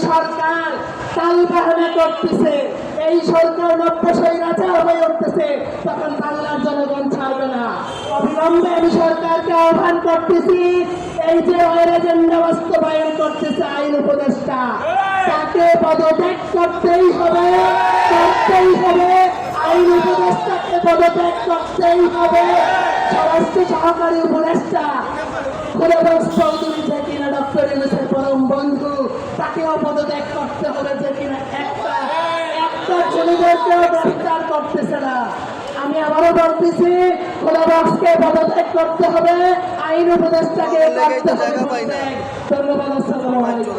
যে এই সরকার করতেছে। এই সরকার নব্বই রাজা হয়ে উঠতেছে। তখন বাংলার জনগণ ছাড়বে না। অবিলম্বে আমি সরকারকে আহ্বান করতেছি, এই যে এজেন্ডা বাস্তবায়ন করতেছে আইন উপদেষ্টা, তাকে পদত্যাগ করতেই হবে করতেই হবে। আইন উপদেষ্টাকে পদত্যাগ করতেই হবে। স্বরাষ্ট্র সহকারী উপদেষ্টা খুলেবাস চৌধুরী পদত্যাগ করতে হবে কিনা একটা একটা ছেলেদেরকেও করতেছে না। আমি আবারও বলতেছি খোলাবাসকে পদত্যাগ করতে হবে আইন উপদেষ্টাকে করতে হবে। ধন্যবাদ আসসালামু আলাইকুম।